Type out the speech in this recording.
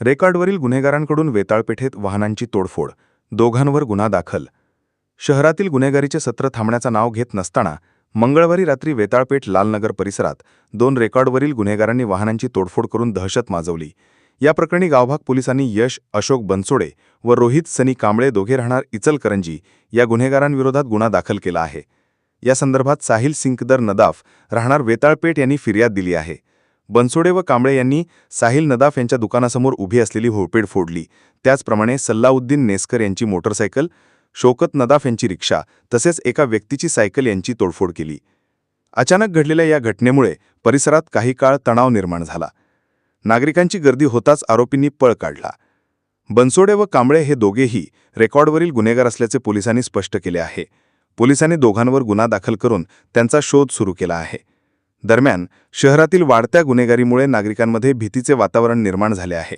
रेकॉर्डवरील गुन्हेगारांकडून वेताळपेठेत वाहनांची तोडफोड दोघांवर गुन्हा दाखल. शहरातील गुन्हेगारीचे सत्र थांबण्याचं नाव घेत नसताना मंगळवारी रात्री वेताळपेठ लालनगर परिसरात दोन रेकॉर्डवरील गुन्हेगारांनी वाहनांची तोडफोड करून दहशत माजवली. या प्रकरणी गावभाग पोलिसांनी यश अशोक बनसोडे व रोहित सनी कांबळे दोघे राहणार इचलकरंजी या गुन्हेगारांविरोधात गुन्हा दाखल केला आहे. या संदर्भात साहिल सिंकदर नदाफ राहणार वेताळपेठ यांनी फिर्याद दिली आहे. बनसोडे व कांबळे यांनी साहिल नदाफ यांच्या दुकानासमोर उभी असलेली होळपेड फोडली. त्याचप्रमाणे सल्लाउद्दीन नेसकर यांची मोटरसायकल शोकत नदाफ यांची रिक्षा तसेच एका व्यक्तीची सायकल यांची तोडफोड केली. अचानक घडलेल्या या घटनेमुळे परिसरात काही काळ तणाव निर्माण झाला. नागरिकांची गर्दी होताच आरोपींनी पळ काढला. बनसोडे व कांबळे हे दोघेही रेकॉर्डवरील गुन्हेगार असल्याचे पोलिसांनी स्पष्ट केले आहे. पोलिसांनी दोघांवर गुन्हा दाखल करून त्यांचा शोध सुरू केला आहे. दरम्यान शहरातील वाढत्या गुन्हेगारीमुळे नागरिकांमध्ये भीतीचे वातावरण निर्माण झाले आहे.